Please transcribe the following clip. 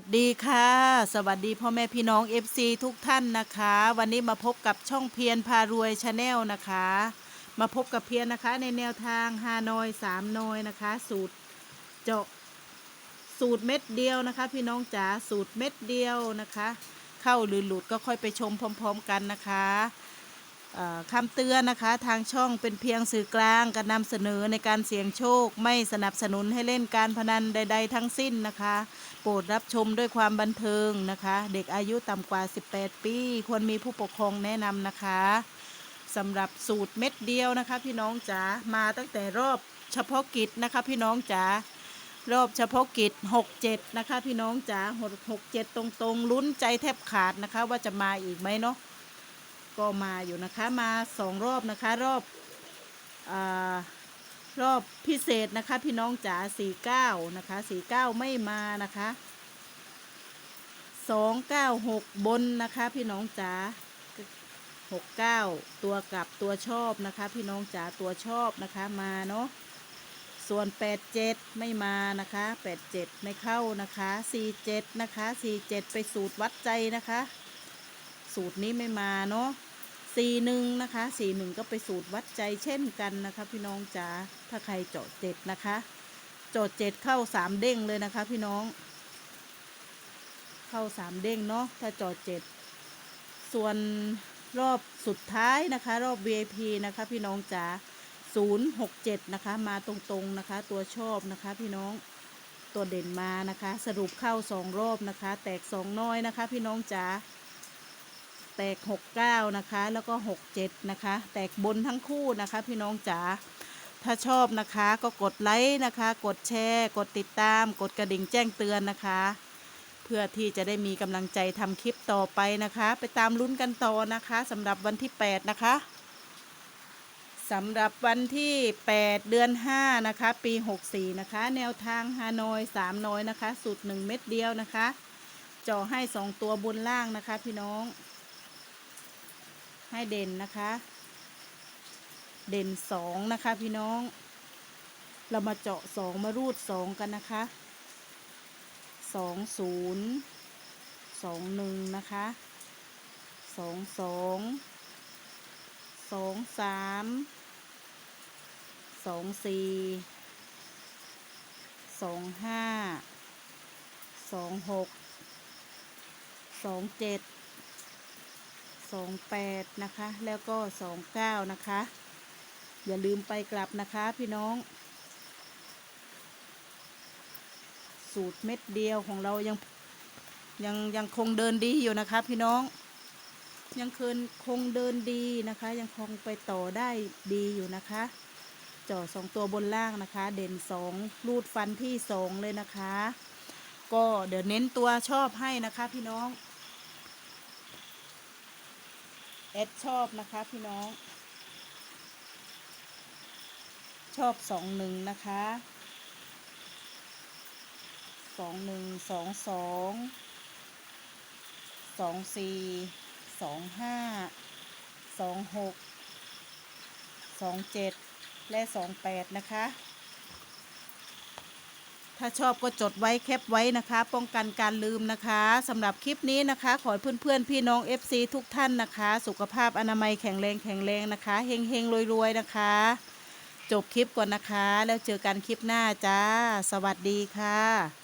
วัสดีค่ะ สวัสดีพ่อแม่พี่น้อง FC ทุกท่านนะคะ วันนี้มาพบกับช่องเพียรพารวยชาแนลนะคะ มาพบกับเพียรนะคะในแนวทางฮานอยสามนอยนะคะ สูตรเจาะสูตรเม็ดเดียวนะคะ พี่น้องจ๋าสูตรเม็ดเดียวนะคะ เข้าหรือหลุดก็ค่อยไปชมพร้อม ๆ กันนะคะ คำเตือนนะคะทางช่องเป็นเพียงสื่อกลางการนำเสนอในการเสี่ยงโชค ไม่สนับสนุนให้เล่นการพนันใด ๆ ทั้งสิ้นนะคะ โปรดรับชมด้วยความบันเทิงนะคะ เด็กอายุต่ำกว่า 18 ปี ควรมีผู้ปกครองแนะนำนะคะสำหรับสูตรเม็ดเดียวนะคะ พี่น้องจ๋ามาตั้งแต่รอบเฉพาะกิจนะคะ พี่น้องจ๋ารอบเฉพาะกิจ 67 นะคะ พี่น้องจ๋า67 ตรงๆลุ้นใจแทบขาดนะคะ ว่าจะมาอีกไหมเนาะ ก็มาอยู่นะคะมาสองรอบนะคะรอบอรอบพิเศษนะคะ พี่น้องจ๋า49นะคะ49ไม่มานะคะ296บนนะคะ พี่น้องจ๋า69ตัวกลับตัวชอบนะคะ พี่น้องจ๋าตัวชอบนะคะมาเนาะส่วน 87 ไม่มานะคะ 87 ไม่เข้านะคะ 47 นะคะ 47 ไปสูตรวัดใจนะคะ สูตรนี้ไม่มาเนาะ 41นะคะ41ก็ไปสูตรวัดใจเช่นกันนะคะ พี่น้องจ๋าถ้าใครเจาะ7นะคะเจาะ7เข้า3เด้งเลยนะคะ พี่น้อง เข้า3เด้งเนาะถ้าเจาะ7ส่วนรอบสุดท้ายนะคะ รอบ VIP นะคะ พี่น้องจ๋า067 นะคะ มาตรงๆนะคะ ตัวชอบนะคะ พี่น้องตัวเด่นมานะคะ สรุปเข้าสองรอบนะคะ แตกสองน้อยนะคะ พี่น้องจ๋า แตก 69 นะคะ แล้วก็ 67 นะคะ แตกบนทั้งคู่นะคะ พี่น้องจ๋าถ้าชอบนะคะก็กดไลค์นะคะ กดแชร์ กดติดตาม กดกระดิ่งแจ้งเตือนนะคะ เพื่อที่จะได้มีกำลังใจทำคลิปต่อไปนะคะ ไปตามลุ้นกันต่อนะคะสำหรับวันที่ 8 นะคะสำหรับวันที่ 8 เดือน 5 นะคะ ปี 64 นะคะ แนวทางฮานอย3น้อยนะคะ สูตร 1 เม็ดเดียวนะคะเจาะให้ 2 ตัวบนล่างนะคะพี่น้อง ให้เด่นนะคะ เด่น2นะคะพี่น้อง เรามาเจาะ2มารูด2กันนะคะ2 0 2 1นย์สองหนึ่งนะคะ2 2สองสามสองสี่สองห้าสองหกสองเจ็ด สองแปดนะคะ แล้วก็สองเก้านะคะ อย่าลืมไปกลับนะคะพี่น้อง สูตรเม็ดเดียวของเรายังยังยังคงเดินดีอยู่นะคะพี่น้อง ยังคืนคงเดินดีนะคะ ยังคงไปต่อได้ดีอยู่นะคะจ่อสองตัวบนล่างนะคะ เด่นสองรูดฟันที่สองเลยนะคะ ก็เดี๋ยวเน้นตัวชอบให้นะคะพี่น้องเอดชอบนะคะพี่น้อง ชอบสองหนึ่งนะคะสองหนึ่งสองสองสองสี่สองห้าสองหกสองเจ็ดและสองแปดนะคะ ถ้าชอบก็จดไว้แคปไว้นะคะ ป้องกันการลืมนะคะสำหรับคลิปนี้นะคะ ขอให้เพื่อนๆพี่น้อง FC ทุกท่านนะคะ สุขภาพอนามัยแข็งแรงแข็งแรงนะคะเฮงเฮงรวยๆนะคะ จบคลิปก่อนนะคะ แล้วเจอกันคลิปหน้าจ้า สวัสดีค่ะ